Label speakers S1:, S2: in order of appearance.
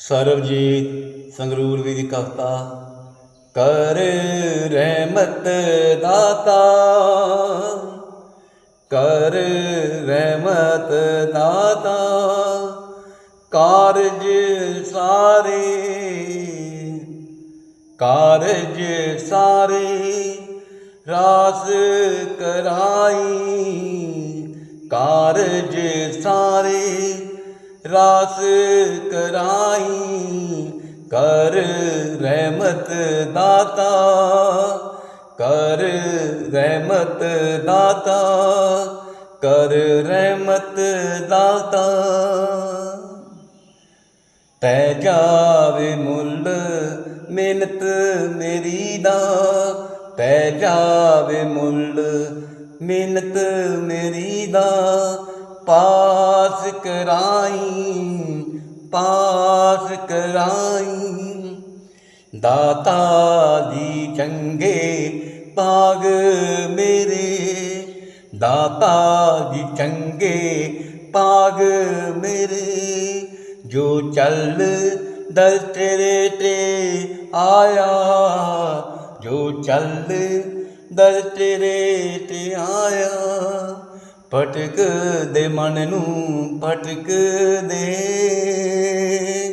S1: ਸਰਬਜੀਤ ਸੰਗਰੂਰ ਵੀ ਦੀ ਕਵਤਾ, ਕਰ ਰਹਿਮਤ ਦਾਤਾ, ਕਰ ਰਹਿਮਤ ਦਾਤਾ, ਕਾਰਜ ਸਾਰੇ ਕਾਰਜ ਸਾਰੇ ਰਾਸ ਕਰਾਈ, ਕਾਰਜ ਸਾਰੇ ਰਾਸ ਕਰਾਈ, ਕਰ ਰਹਿਮਤ ਦਾਤਾ, ਕਰ ਰਹਿਮਤ ਦਾਤਾ, ਕਰ ਰਹਿਮਤ ਦਾਤਾ। ਪੈ ਜਾਵੇ ਮੁੱਲ ਮਿਹਨਤ ਮੇਰੀ ਦਾ, ਪੈ ਜਾਵੇ ਮੁੱਲ ਮਿਹਨਤ ਮੇਰੀ ਦਾ, ਪਾ ਪਾਸ ਕਰਾਈ ਪਾਸ ਕਰਾਈ। ਦਾਤਾ ਜੀ ਚੰਗੇ ਪਾਗ ਮੇਰੇ। ਦਾਤਾ ਜੀ ਚੰਗੇ ਪਾਗ ਮੇਰੇ। ਜੋ ਚੱਲ ਦਰ ਤੇਰੇ ਤੇ ਆਇਆ, ਜੋ ਚੱਲ ਦਰ ਤੇਰੇ ਤੇ ਆਇਆ। ਭਟਕ ਦੇ ਮਨ ਨੂੰ ਭਟਕ ਦੇ